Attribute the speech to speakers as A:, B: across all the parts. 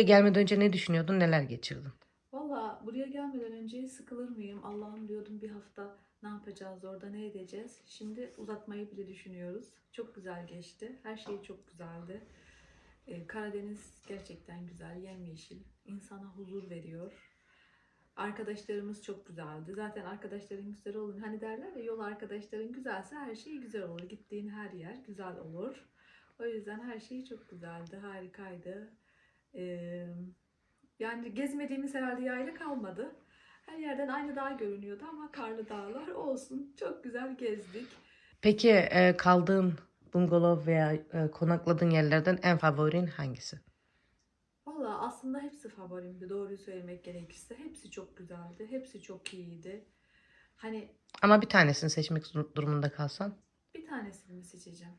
A: buraya gelmeden önce ne düşünüyordun, neler geçirdin?
B: Valla buraya gelmeden önce sıkılır mıyım? Allah'ım diyordum bir hafta ne yapacağız orada, ne edeceğiz? Şimdi uzatmayı bile düşünüyoruz. Çok güzel geçti. Her şey çok güzeldi. Ee, Karadeniz gerçekten güzel, yemyeşil. İnsana huzur veriyor. Arkadaşlarımız çok güzeldi. Zaten arkadaşların güzel olun. Hani derler ya yol arkadaşların güzelse her şey güzel olur. Gittiğin her yer güzel olur. O yüzden her şey çok güzeldi, harikaydı. Ee, yani gezmediğimiz herhalde yayla kalmadı. Her yerden aynı dağ görünüyordu ama karlı dağlar olsun. Çok güzel gezdik.
A: Peki e, kaldığın bungalov veya e, konakladığın yerlerden en favorin hangisi?
B: Valla aslında hepsi favorimdi doğruyu söylemek gerekirse. Hepsi çok güzeldi. Hepsi çok iyiydi. Hani
A: Ama bir tanesini seçmek dur- durumunda kalsan.
B: bir tanesini mi seçeceğim?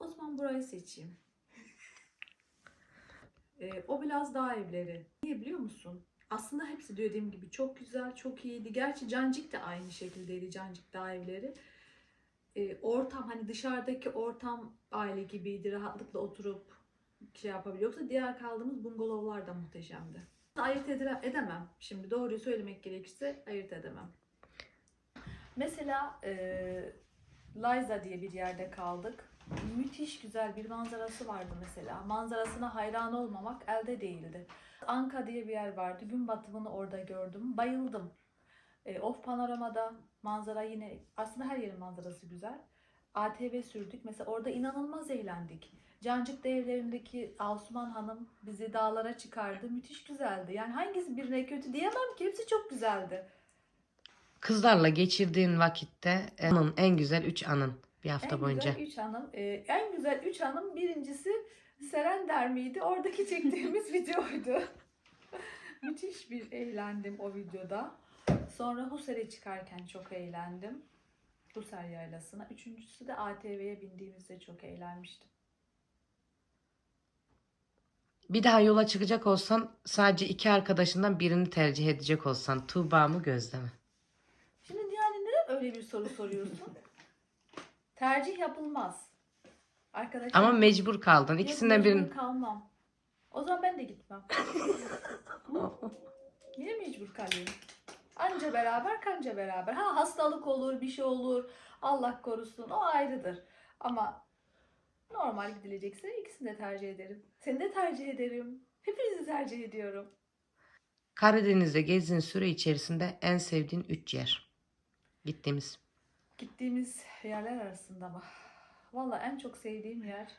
B: O zaman burayı seçeyim. Ee, o biraz daha evleri. Niye biliyor musun? Aslında hepsi dediğim gibi çok güzel, çok iyiydi. Gerçi Cancık da aynı şekildeydi Cancık Dağ evleri. Ee, ortam hani dışarıdaki ortam aile gibiydi. Rahatlıkla oturup şey yapabiliyor. Yoksa diğer kaldığımız bungalovlar da muhteşemdi. Ayırt edemem. Şimdi doğruyu söylemek gerekirse ayırt edemem. Mesela e, Liza diye bir yerde kaldık. Müthiş güzel bir manzarası vardı mesela. Manzarasına hayran olmamak elde değildi. Anka diye bir yer vardı. Gün batımını orada gördüm. Bayıldım. E, off panoramada manzara yine aslında her yerin manzarası güzel. ATV sürdük. Mesela orada inanılmaz eğlendik. Cancık evlerindeki Asuman Hanım bizi dağlara çıkardı. Müthiş güzeldi. Yani hangisi birine kötü diyemem ki. Hepsi çok güzeldi.
A: Kızlarla geçirdiğin vakitte e, anın, en güzel üç anın bir hafta
B: en
A: boyunca.
B: güzel üç hanım. e, en güzel üç hanım birincisi Serender miydi? Oradaki çektiğimiz videoydu. Müthiş bir eğlendim o videoda. Sonra Husser'e çıkarken çok eğlendim. Husser yaylasına. Üçüncüsü de ATV'ye bindiğimizde çok eğlenmiştim.
A: Bir daha yola çıkacak olsan sadece iki arkadaşından birini tercih edecek olsan Tuğba mı Gözde mi?
B: Öyle bir soru soruyorsun? Tercih yapılmaz. Arkadaşlar.
A: Ama mecbur kaldın. İkisinden birini.
B: kalmam. O zaman ben de gitmem. Niye mecbur kalayım? Anca beraber kanca beraber. Ha hastalık olur, bir şey olur. Allah korusun. O ayrıdır. Ama normal gidilecekse ikisini de tercih ederim. Seni de tercih ederim. Hepinizi tercih ediyorum.
A: Karadeniz'de gezdiğin süre içerisinde en sevdiğin üç yer. Gittiğimiz.
B: Gittiğimiz yerler arasında mı? Valla en çok sevdiğim yer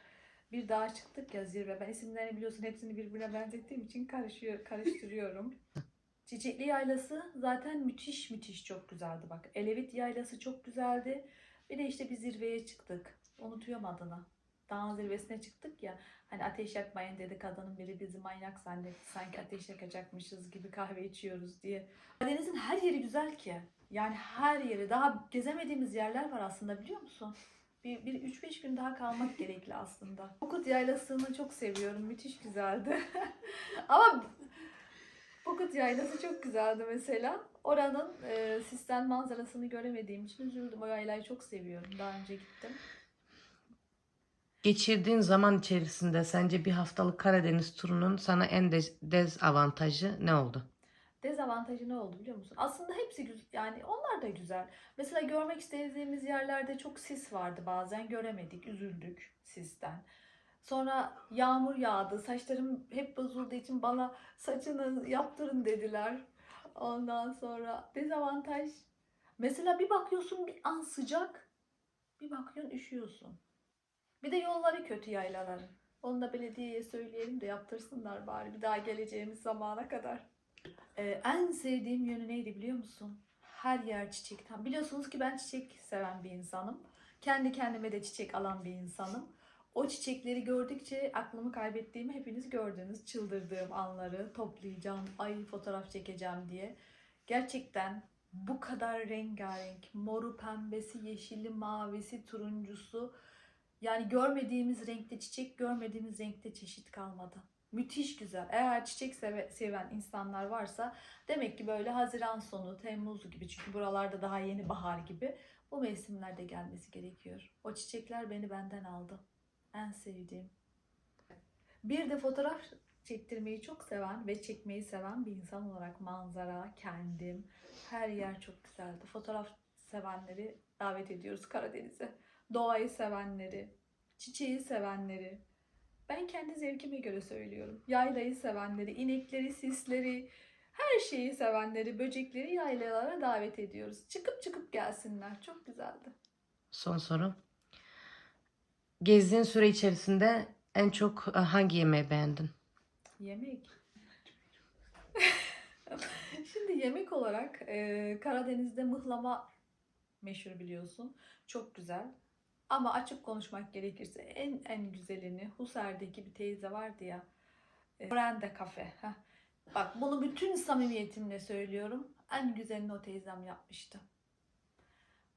B: bir dağa çıktık ya zirve. Ben isimlerini biliyorsun hepsini birbirine benzettiğim için karışıyor, karıştırıyorum. Çiçekli Yaylası zaten müthiş müthiş çok güzeldi bak. Elevit Yaylası çok güzeldi. Bir de işte bir zirveye çıktık. Unutuyorum adını. Dağın zirvesine çıktık ya. Hani ateş yakmayın dedi kadının biri bizi manyak zannetti. Sanki ateş yakacakmışız gibi kahve içiyoruz diye. Denizin her yeri güzel ki. Yani her yeri. Daha gezemediğimiz yerler var aslında biliyor musun? Bir, bir 3-5 gün daha kalmak gerekli aslında. Okut Yaylası'nı çok seviyorum. Müthiş güzeldi. Ama Okut Yaylası çok güzeldi mesela. Oranın e, sistem manzarasını göremediğim için üzüldüm. O yaylayı çok seviyorum. Daha önce gittim.
A: Geçirdiğin zaman içerisinde sence bir haftalık Karadeniz turunun sana en dez- dezavantajı ne oldu?
B: Dezavantajı ne oldu biliyor musun? Aslında hepsi güzel. Yani onlar da güzel. Mesela görmek istediğimiz yerlerde çok sis vardı bazen. Göremedik, üzüldük sisten. Sonra yağmur yağdı. Saçlarım hep bozulduğu için bana saçını yaptırın dediler. Ondan sonra dezavantaj. Mesela bir bakıyorsun bir an sıcak. Bir bakıyorsun üşüyorsun. Bir de yolları kötü yaylaların. Onu da belediyeye söyleyelim de yaptırsınlar bari bir daha geleceğimiz zamana kadar. Ee, en sevdiğim yönü neydi biliyor musun? Her yer çiçek. Tam biliyorsunuz ki ben çiçek seven bir insanım. Kendi kendime de çiçek alan bir insanım. O çiçekleri gördükçe aklımı kaybettiğimi hepiniz gördünüz. Çıldırdığım anları toplayacağım, ay fotoğraf çekeceğim diye. Gerçekten bu kadar rengarenk, moru, pembesi, yeşili, mavisi, turuncusu. Yani görmediğimiz renkte çiçek, görmediğimiz renkte çeşit kalmadı. Müthiş güzel. Eğer çiçek seve- seven insanlar varsa demek ki böyle Haziran sonu, Temmuz gibi çünkü buralarda daha yeni bahar gibi bu mevsimlerde gelmesi gerekiyor. O çiçekler beni benden aldı. En sevdiğim. Bir de fotoğraf çektirmeyi çok seven ve çekmeyi seven bir insan olarak manzara, kendim, her yer çok güzeldi. Fotoğraf sevenleri davet ediyoruz Karadeniz'e. Doğayı sevenleri, çiçeği sevenleri. Ben kendi zevkime göre söylüyorum. Yaylayı sevenleri, inekleri, sisleri, her şeyi sevenleri, böcekleri yaylalara davet ediyoruz. Çıkıp çıkıp gelsinler. Çok güzeldi.
A: Son soru. Gezdiğin süre içerisinde en çok e, hangi yemeği beğendin?
B: Yemek. Şimdi yemek olarak e, Karadeniz'de mıhlama meşhur biliyorsun. Çok güzel. Ama açık konuşmak gerekirse en en güzelini Husar'daki bir teyze vardı ya. E, Brande Cafe. Heh. Bak bunu bütün samimiyetimle söylüyorum. En güzelini o teyzem yapmıştı.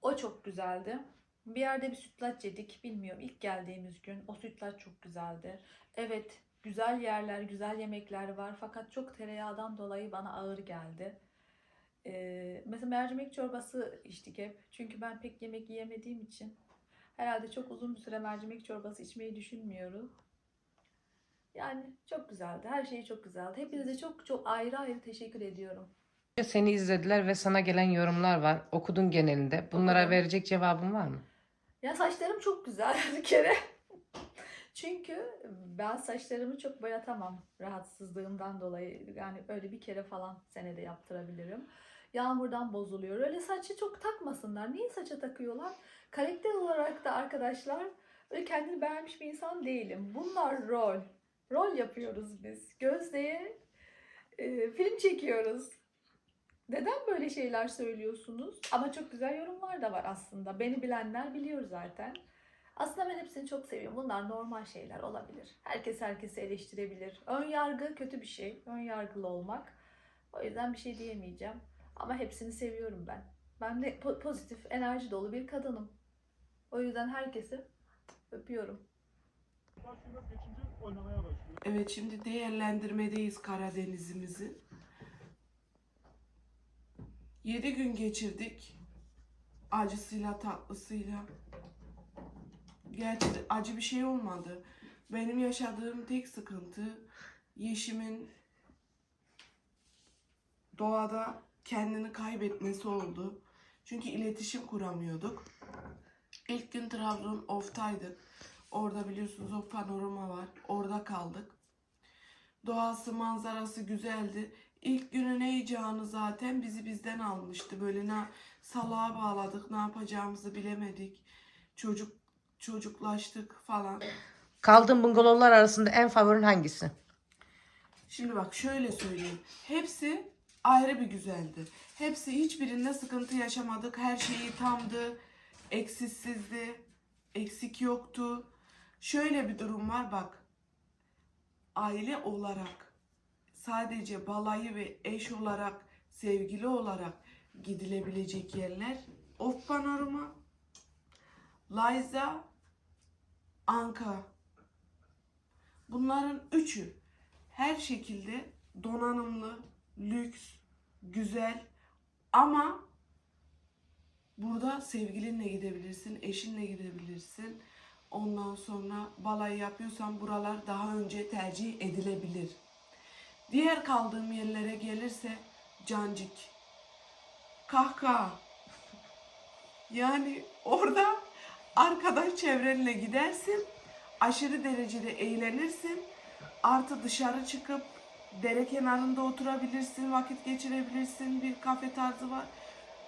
B: O çok güzeldi. Bir yerde bir sütlaç yedik. Bilmiyorum ilk geldiğimiz gün o sütlaç çok güzeldi. Evet güzel yerler, güzel yemekler var fakat çok tereyağından dolayı bana ağır geldi. Ee, mesela mercimek çorbası içtik hep. Çünkü ben pek yemek yiyemediğim için herhalde çok uzun bir süre mercimek çorbası içmeyi düşünmüyorum. Yani çok güzeldi. Her şey çok güzeldi. Hepinize çok çok ayrı ayrı teşekkür ediyorum.
A: Seni izlediler ve sana gelen yorumlar var. Okudun genelinde. Bunlara
B: Okudum.
A: verecek cevabın var mı?
B: Ya saçlarım çok güzel bir kere. Çünkü ben saçlarımı çok boyatamam rahatsızlığımdan dolayı. Yani öyle bir kere falan senede yaptırabilirim. Yağmurdan bozuluyor. Öyle saçı çok takmasınlar. Niye saça takıyorlar? Karakter olarak da arkadaşlar öyle kendini beğenmiş bir insan değilim. Bunlar rol. Rol yapıyoruz biz. Gözde'ye e, film çekiyoruz. Neden böyle şeyler söylüyorsunuz? Ama çok güzel yorumlar da var aslında. Beni bilenler biliyor zaten. Aslında ben hepsini çok seviyorum. Bunlar normal şeyler olabilir. Herkes herkesi eleştirebilir. Ön yargı kötü bir şey. Ön yargılı olmak. O yüzden bir şey diyemeyeceğim. Ama hepsini seviyorum ben. Ben de po- pozitif, enerji dolu bir kadınım. O yüzden herkesi öpüyorum.
C: Evet şimdi değerlendirmedeyiz Karadeniz'imizi. 7 gün geçirdik. Acısıyla tatlısıyla. Gerçi acı bir şey olmadı. Benim yaşadığım tek sıkıntı Yeşim'in doğada kendini kaybetmesi oldu. Çünkü iletişim kuramıyorduk. İlk gün Trabzon offtaydık. Orada biliyorsunuz o panorama var. Orada kaldık. Doğası, manzarası güzeldi. İlk günün heyecanı zaten bizi bizden almıştı. Böyle ne salağa bağladık, ne yapacağımızı bilemedik. Çocuk çocuklaştık falan.
A: Kaldığın bungalovlar arasında en favorin hangisi?
C: Şimdi bak şöyle söyleyeyim. Hepsi ayrı bir güzeldi. Hepsi hiçbirinde sıkıntı yaşamadık. Her şeyi tamdı. Eksiksizdi. Eksik yoktu. Şöyle bir durum var bak. Aile olarak sadece balayı ve eş olarak sevgili olarak gidilebilecek yerler Of Panorama, Liza, Anka. Bunların üçü her şekilde donanımlı, lüks, güzel ama burada sevgilinle gidebilirsin, eşinle gidebilirsin. Ondan sonra balayı yapıyorsan buralar daha önce tercih edilebilir. Diğer kaldığım yerlere gelirse cancik, kahkaha. Yani orada arkadaş çevrenle gidersin, aşırı derecede eğlenirsin. Artı dışarı çıkıp dere kenarında oturabilirsin, vakit geçirebilirsin. Bir kafe tarzı var.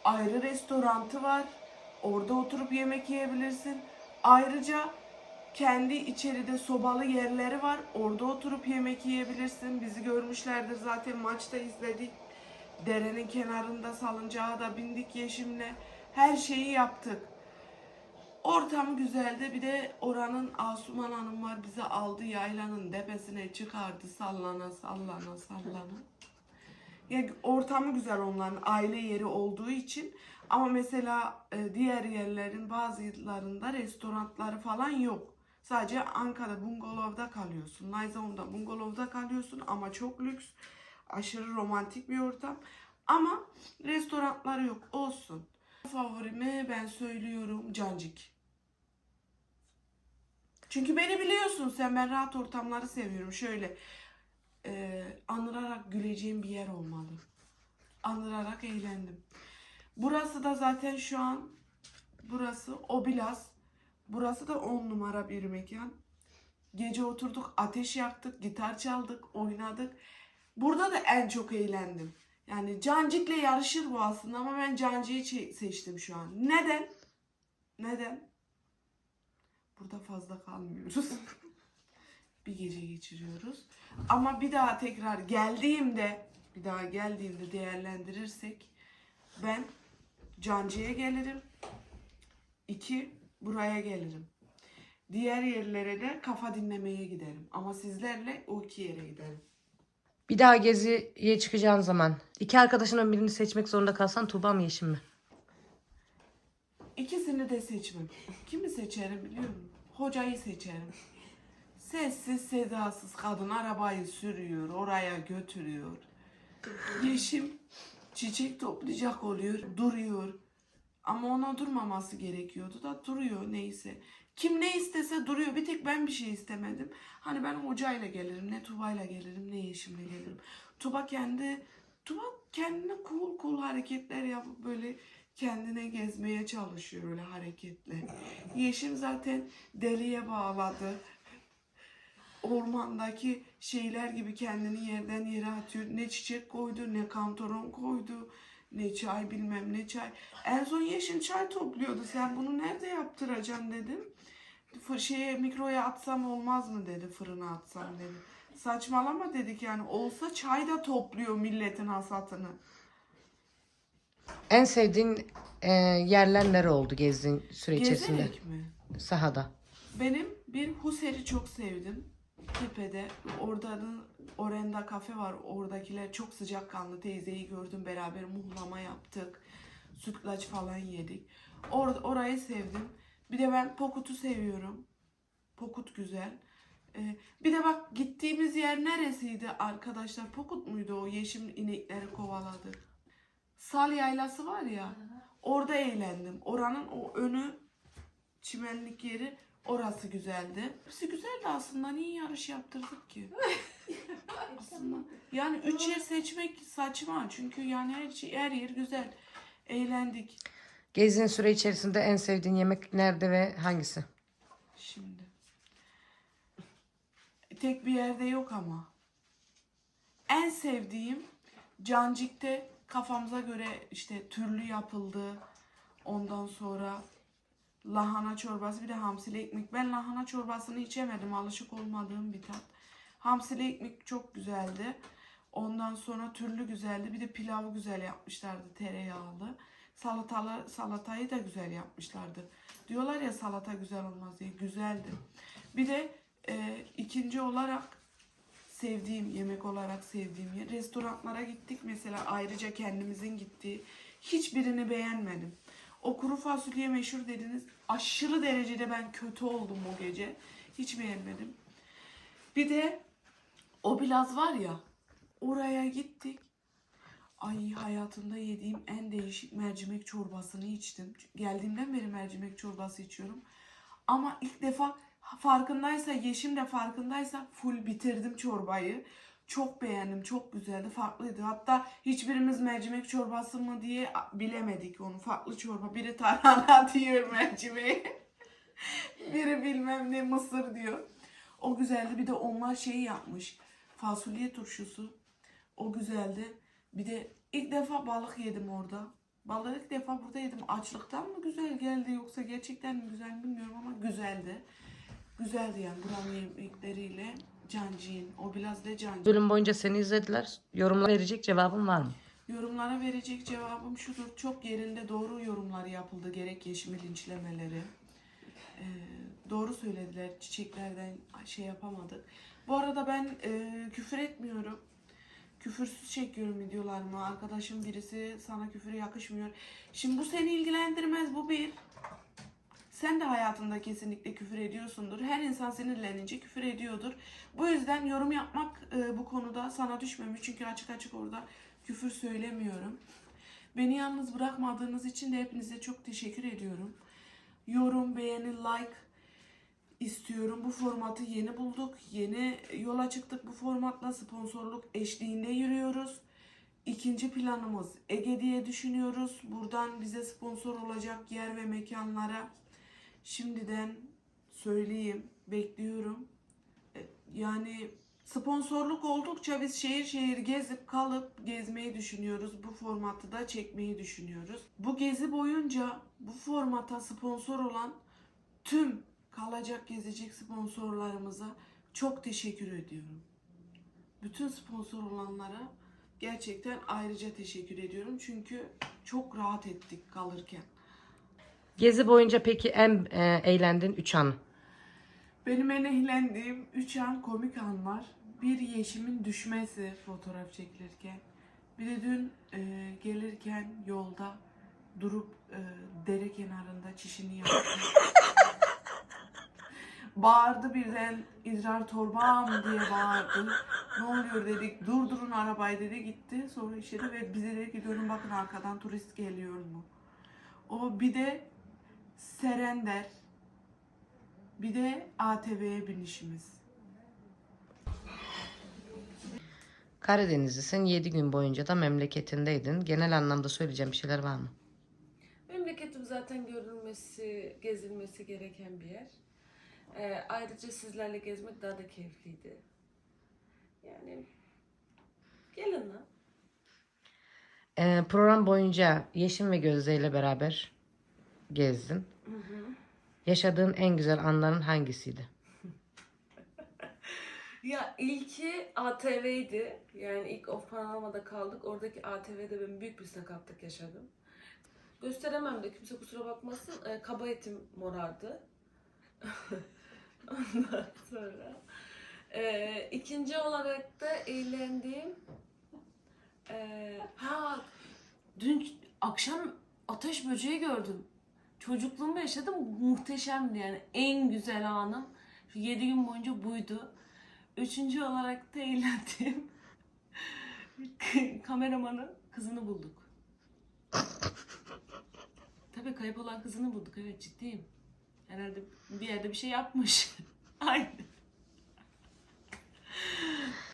C: Ayrı restorantı var. Orada oturup yemek yiyebilirsin. Ayrıca kendi içeride sobalı yerleri var. Orada oturup yemek yiyebilirsin. Bizi görmüşlerdir zaten maçta izledik. Derenin kenarında salıncağa da bindik Yeşim'le. Her şeyi yaptık. Ortam güzeldi. Bir de oranın Asuman Hanım var. Bizi aldı yaylanın tepesine çıkardı. Sallana sallana sallana. Ya ortamı güzel onların aile yeri olduğu için. Ama mesela e, diğer yerlerin bazılarında restoranları falan yok. Sadece Ankara'da bungalovda kalıyorsun. Nayzaun'da bungalovda kalıyorsun ama çok lüks. Aşırı romantik bir ortam. Ama restoranları yok. Olsun. Favorimi ben söylüyorum Cancik. Çünkü beni biliyorsun sen ben rahat ortamları seviyorum. Şöyle e, anırarak güleceğim bir yer olmalı. Anırarak eğlendim. Burası da zaten şu an burası Obilaz. Burası da on numara bir mekan. Gece oturduk, ateş yaktık, gitar çaldık, oynadık. Burada da en çok eğlendim. Yani Cancik'le yarışır bu aslında ama ben Cancik'i seçtim şu an. Neden? Neden? Burada fazla kalmıyoruz. bir gece geçiriyoruz. Ama bir daha tekrar geldiğimde, bir daha geldiğimde değerlendirirsek ben Cancı'ya gelirim. İki, buraya gelirim. Diğer yerlere de kafa dinlemeye giderim. Ama sizlerle o iki yere giderim.
A: Bir daha geziye çıkacağın zaman iki arkadaşından birini seçmek zorunda kalsan Tuğba mı Yeşim mi?
C: İkisini de seçmem. Kimi seçerim biliyor musun? Hocayı seçerim. Sessiz sedasız kadın arabayı sürüyor, oraya götürüyor. Yeşim çiçek toplayacak oluyor, duruyor. Ama ona durmaması gerekiyordu da duruyor neyse. Kim ne istese duruyor. Bir tek ben bir şey istemedim. Hani ben hocayla gelirim, ne Tuba'yla gelirim, ne Yeşim'le gelirim. Tuba kendi, Tuba kendine cool cool hareketler yapıp böyle kendine gezmeye çalışıyor öyle hareketle. Yeşim zaten deliye bağladı. Ormandaki şeyler gibi kendini yerden yere atıyor. Ne çiçek koydu, ne kantaron koydu, ne çay bilmem ne çay. En son Yeşim çay topluyordu. Sen bunu nerede yaptıracaksın dedim. Şeye mikroya atsam olmaz mı dedi, fırına atsam dedi. Saçmalama dedik yani. Olsa çay da topluyor milletin hasatını.
A: En sevdiğin e, yerler nere oldu gezdiğin süre içerisinde?
C: Gezerek mi?
A: Sahada.
C: Benim bir Husser'i çok sevdim. Tepede. Oradanın Orenda kafe var. Oradakiler çok sıcakkanlı. Teyzeyi gördüm. Beraber muhlama yaptık. Sütlaç falan yedik. Or orayı sevdim. Bir de ben Pokut'u seviyorum. Pokut güzel. Ee, bir de bak gittiğimiz yer neresiydi arkadaşlar? Pokut muydu o yeşim inekleri kovaladı? Sal yaylası var ya. Orada eğlendim. Oranın o önü çimenlik yeri orası güzeldi. Hepsi güzeldi aslında. Niye yarış yaptırdık ki? aslında. Yani üç yer seçmek saçma. Çünkü yani her, şey, her yer güzel. Eğlendik.
A: Gezdiğin süre içerisinde en sevdiğin yemek nerede ve hangisi?
C: Şimdi. Tek bir yerde yok ama. En sevdiğim Cancik'te kafamıza göre işte türlü yapıldı. Ondan sonra lahana çorbası bir de hamsili ekmek. Ben lahana çorbasını içemedim. Alışık olmadığım bir tat. Hamsili ekmek çok güzeldi. Ondan sonra türlü güzeldi. Bir de pilavı güzel yapmışlardı tereyağlı. Salatalar, salatayı da güzel yapmışlardı. Diyorlar ya salata güzel olmaz diye. Güzeldi. Bir de e, ikinci olarak sevdiğim yemek olarak sevdiğim yer. Restoranlara gittik mesela ayrıca kendimizin gittiği. Hiçbirini beğenmedim. O kuru fasulye meşhur dediniz. Aşırı derecede ben kötü oldum o gece. Hiç beğenmedim. Bir de o biraz var ya oraya gittik. Ay hayatımda yediğim en değişik mercimek çorbasını içtim. Geldiğimden beri mercimek çorbası içiyorum. Ama ilk defa farkındaysa Yeşim de farkındaysa full bitirdim çorbayı. Çok beğendim, çok güzeldi, farklıydı. Hatta hiçbirimiz mercimek çorbası mı diye bilemedik onu. Farklı çorba. Biri tarhana diyor mercimeği. Biri bilmem ne mısır diyor. O güzeldi. Bir de onlar şeyi yapmış. Fasulye turşusu. O güzeldi. Bir de ilk defa balık yedim orada. Balığı ilk defa burada yedim. Açlıktan mı güzel geldi yoksa gerçekten mi güzel bilmiyorum ama güzeldi. Güzeldi yani buranın yemekleriyle Canci'nin. O biraz da Canci.
A: Bölüm boyunca seni izlediler. Yorumlar verecek cevabın var mı?
C: Yorumlara verecek cevabım şudur. Çok yerinde doğru yorumlar yapıldı. Gerek yeşimi linçlemeleri. Ee, doğru söylediler. Çiçeklerden şey yapamadık. Bu arada ben e, küfür etmiyorum. Küfürsüz çekiyorum videolarımı. Arkadaşım birisi sana küfür yakışmıyor. Şimdi bu seni ilgilendirmez. Bu bir. Sen de hayatında kesinlikle küfür ediyorsundur. Her insan sinirlenince küfür ediyordur. Bu yüzden yorum yapmak e, bu konuda sana düşmemiş. Çünkü açık açık orada küfür söylemiyorum. Beni yalnız bırakmadığınız için de hepinize çok teşekkür ediyorum. Yorum, beğeni, like istiyorum. Bu formatı yeni bulduk. Yeni yola çıktık bu formatla. Sponsorluk eşliğinde yürüyoruz. İkinci planımız Ege diye düşünüyoruz. Buradan bize sponsor olacak yer ve mekanlara şimdiden söyleyeyim. Bekliyorum. E, Yani sponsorluk oldukça biz şehir şehir gezip kalıp gezmeyi düşünüyoruz. Bu formatı da çekmeyi düşünüyoruz. Bu gezi boyunca bu formata sponsor olan tüm kalacak gezecek sponsorlarımıza çok teşekkür ediyorum. Bütün sponsor olanlara gerçekten ayrıca teşekkür ediyorum. Çünkü çok rahat ettik kalırken.
A: Gezi boyunca peki en e, eğlendiğin 3 an?
C: Benim en eğlendiğim 3 an komik an var. Bir yeşimin düşmesi fotoğraf çekilirken. Bir de dün e, gelirken yolda durup e, dere kenarında çişini yaptı. Bağırdı birden idrar torbam diye bağırdı. Ne oluyor dedik durdurun arabayı dedi gitti. Sonra içeri ve bize dedi ki dönün bakın arkadan turist geliyor mu? O bir de Serender bir de ATV'ye binişimiz.
A: Karadenizlisin 7 gün boyunca da memleketindeydin. Genel anlamda söyleyeceğim bir şeyler var mı?
D: Memleketim zaten görülmesi, gezilmesi gereken bir yer. Ee, ayrıca sizlerle gezmek daha da keyifliydi. Yani gelin lan.
A: E, program boyunca Yeşim ve Gözde ile beraber gezdin. Yaşadığın en güzel anların hangisiydi?
D: Ya ilki ATV'ydi. Yani ilk Of Panorama'da kaldık. Oradaki ATV'de ben büyük bir sakatlık yaşadım. Gösteremem de kimse kusura bakmasın. Ee, kaba etim morardı. Ondan sonra. Ee, ikinci olarak da eğlendiğim ee, ha dün akşam ateş böceği gördüm. Çocukluğumda yaşadım muhteşemdi yani en güzel anım. Şu 7 gün boyunca buydu. Üçüncü olarak da eğlendiğim kameramanın kızını bulduk. Tabii kayıp olan kızını bulduk evet ciddiyim. Herhalde bir yerde bir şey yapmış. Aynen.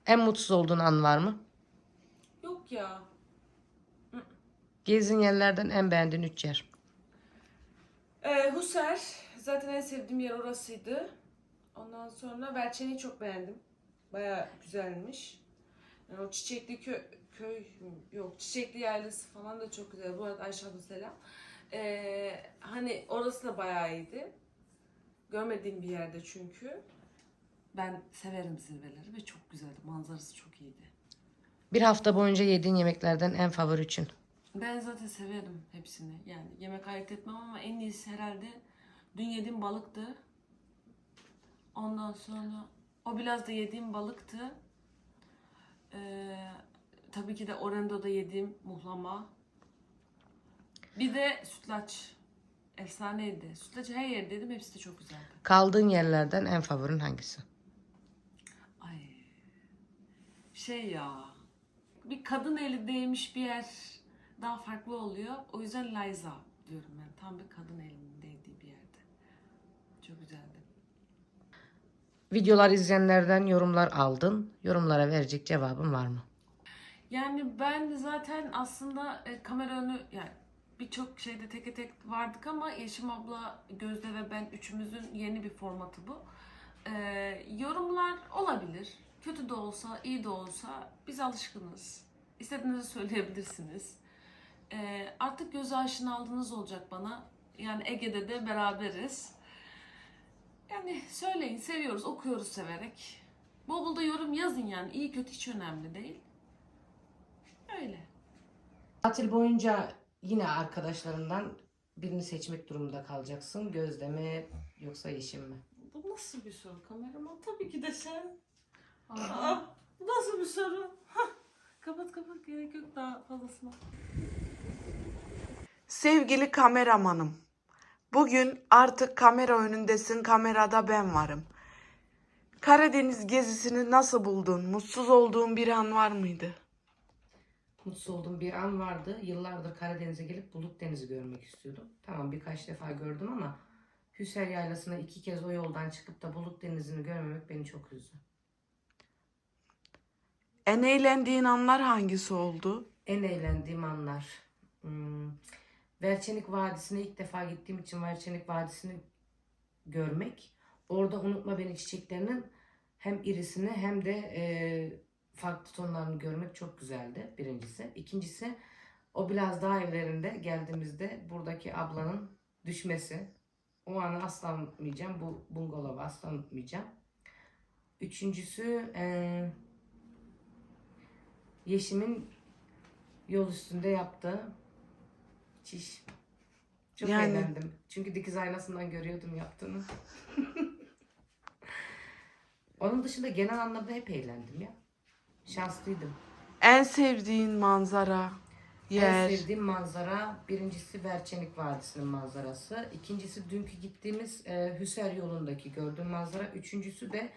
A: En mutsuz olduğun an var mı?
D: Yok ya.
A: Gezdiğin yerlerden en beğendiğin 3 yer.
D: Ee, Husser. Zaten en sevdiğim yer orasıydı. Ondan sonra Verçen'i çok beğendim. Baya güzelmiş. Yani o çiçekli köy, köy yok çiçekli yaylası falan da çok güzel. Bu arada Ayşe selam. Ee, hani orası da bayağı iyiydi. Görmediğim bir yerde çünkü. Ben severim zirveleri ve çok güzeldi. Manzarası çok iyiydi.
A: Bir hafta boyunca yediğin yemeklerden en favori üçün.
D: Ben zaten severim hepsini. Yani yemek ayırt etmem ama en iyisi herhalde dün yediğim balıktı. Ondan sonra o biraz da yediğim balıktı. Ee, tabii ki de Orendo'da yediğim muhlama. Bir de sütlaç. Efsaneydi. Sütlacı her yerde dedim. Hepsi de çok güzeldi.
A: Kaldığın yerlerden en favorin hangisi?
D: Ay. Şey ya. Bir kadın eli değmiş bir yer daha farklı oluyor. O yüzden Liza diyorum ben. Tam bir kadın elinin değdiği bir yerde. Çok güzeldi.
A: Videolar izleyenlerden yorumlar aldın. Yorumlara verecek cevabın var mı?
D: Yani ben zaten aslında e, kamera önü yani birçok şeyde teke tek vardık ama Yeşim abla, Gözde ve ben üçümüzün yeni bir formatı bu. Ee, yorumlar olabilir. Kötü de olsa, iyi de olsa biz alışkınız. İstediğinizi söyleyebilirsiniz. Ee, artık göz aşinalığınız olacak bana. Yani Ege'de de beraberiz. Yani söyleyin, seviyoruz, okuyoruz severek. Bol bol da yorum yazın yani. İyi kötü hiç önemli değil. Öyle.
A: Tatil boyunca yine arkadaşlarından birini seçmek durumunda kalacaksın. Gözde mi yoksa Yeşim mi?
D: Bu nasıl bir soru kameraman? Tabii ki de sen. Aa, bu nasıl bir soru? Hah, kapat kapat gerek yok daha fazlasına.
C: Sevgili kameramanım, bugün artık kamera önündesin, kamerada ben varım. Karadeniz gezisini nasıl buldun? Mutsuz olduğun bir an var mıydı?
A: Mutsuz olduğum bir an vardı. Yıllardır Karadeniz'e gelip Bulut Denizi görmek istiyordum. Tamam birkaç defa gördüm ama Hüser Yaylası'na iki kez o yoldan çıkıp da Bulut Denizi'ni görmemek beni çok üzdü.
C: En eğlendiğin anlar hangisi oldu?
A: En eğlendiğim anlar. Hmm. Verçenik Vadisi'ne ilk defa gittiğim için Verçenik Vadisi'ni görmek. Orada Unutma Beni çiçeklerinin hem irisini hem de e, farklı tonlarını görmek çok güzeldi birincisi. İkincisi o biraz daha evlerinde geldiğimizde buradaki ablanın düşmesi. O anı asla unutmayacağım. Bu bungalovu asla unutmayacağım. Üçüncüsü e, Yeşim'in yol üstünde yaptığı çiş. Çok
C: Yani-
A: eğlendim. Çünkü dikiz aynasından görüyordum yaptığını. Onun dışında genel anlamda hep eğlendim ya. Şanslıydım.
C: En sevdiğin manzara, yer.
A: En sevdiğim manzara birincisi Verçenik Vadisi'nin manzarası. İkincisi dünkü gittiğimiz e, Hüser yolundaki gördüğüm manzara. Üçüncüsü de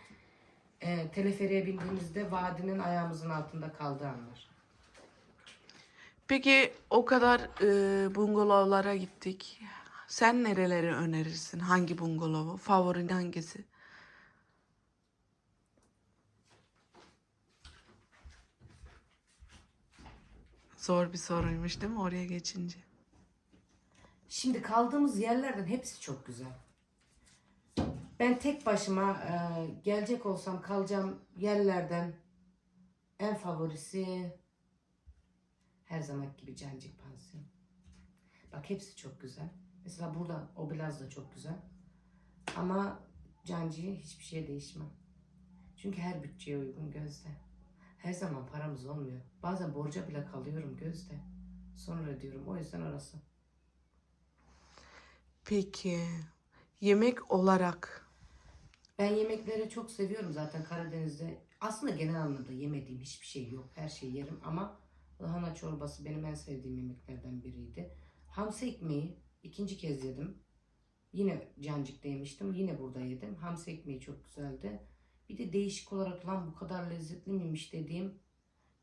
A: e, teleferiye bindiğimizde vadinin ayağımızın altında kaldığı anlar.
C: Peki o kadar e, bungalovlara gittik. Sen nereleri önerirsin? Hangi bungalovu? Favorin hangisi? Zor bir soruymuş değil mi oraya geçince?
A: Şimdi kaldığımız yerlerden hepsi çok güzel. Ben tek başıma e, gelecek olsam kalacağım yerlerden en favorisi her zaman gibi Cancık Pansiyon. Bak hepsi çok güzel. Mesela burada o biraz da çok güzel. Ama Cancı'yı hiçbir şeye değişmem. Çünkü her bütçeye uygun gözde. Her zaman paramız olmuyor. Bazen borca bile kalıyorum gözde. Sonra ödüyorum. O yüzden orası.
C: Peki yemek olarak
A: Ben yemekleri çok seviyorum zaten Karadeniz'de. Aslında genel anlamda yemediğim hiçbir şey yok. Her şeyi yerim ama lahana çorbası benim en sevdiğim yemeklerden biriydi. Hamsi ekmeği ikinci kez yedim. Yine Cancık'ta yemiştim. Yine burada yedim. Hamsi ekmeği çok güzeldi. Bir de değişik olarak lan bu kadar lezzetli miymiş dediğim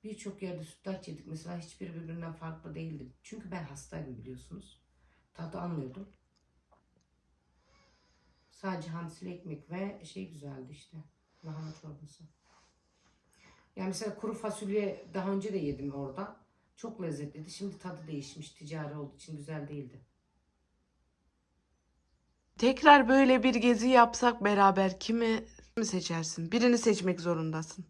A: birçok yerde sütlaç yedik. Mesela hiçbir birbirinden farklı değildi. Çünkü ben hastaydım biliyorsunuz. Tadı almıyordum. Sadece hamsili ekmek ve şey güzeldi işte. Lahana çorbası. Yani mesela kuru fasulye daha önce de yedim orada. Çok lezzetliydi. Şimdi tadı değişmiş. Ticari olduğu için güzel değildi.
C: tekrar böyle bir gezi yapsak beraber kimi mi seçersin? Birini seçmek zorundasın.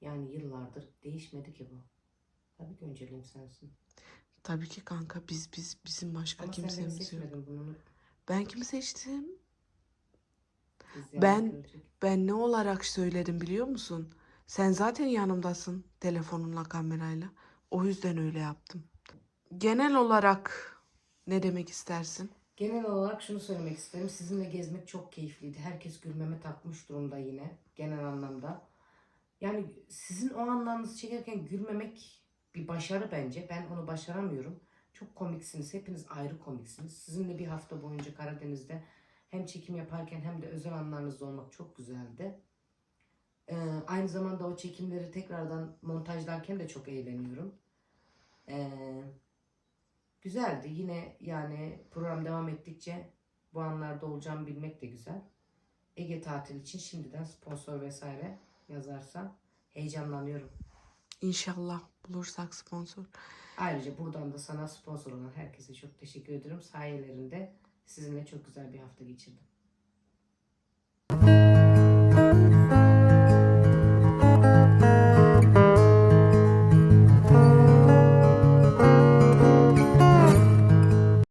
A: Yani yıllardır değişmedi ki bu. Tabii ki önceliğim sensin.
C: Tabii ki kanka biz biz bizim başka
A: Ama sen beni
C: kimsemiz yok.
A: seçmedin bunu.
C: Ben kimi seçtim? Ben-
A: görecek.
C: Ben ne olarak söyledim biliyor musun? Sen zaten yanımdasın telefonunla kamerayla. O yüzden öyle yaptım. Genel olarak ne demek istersin?
A: Genel olarak şunu söylemek isterim. Sizinle gezmek çok keyifliydi. Herkes gülmeme takmış durumda yine. Genel anlamda. Yani sizin o anlarınızı çekerken gülmemek bir başarı bence. Ben onu başaramıyorum. Çok komiksiniz. Hepiniz ayrı komiksiniz. Sizinle bir hafta boyunca Karadeniz'de hem çekim yaparken hem de özel anlarınızda olmak çok güzeldi. Ee, aynı zamanda o çekimleri tekrardan montajlarken de çok eğleniyorum. Ee, güzeldi. Yine yani program devam ettikçe bu anlarda olacağımı bilmek de güzel. Ege tatil için şimdiden sponsor vesaire yazarsa heyecanlanıyorum.
C: İnşallah bulursak sponsor.
A: Ayrıca buradan da sana sponsor olan herkese çok teşekkür ederim. Sayelerinde sizinle çok güzel bir hafta geçirdim.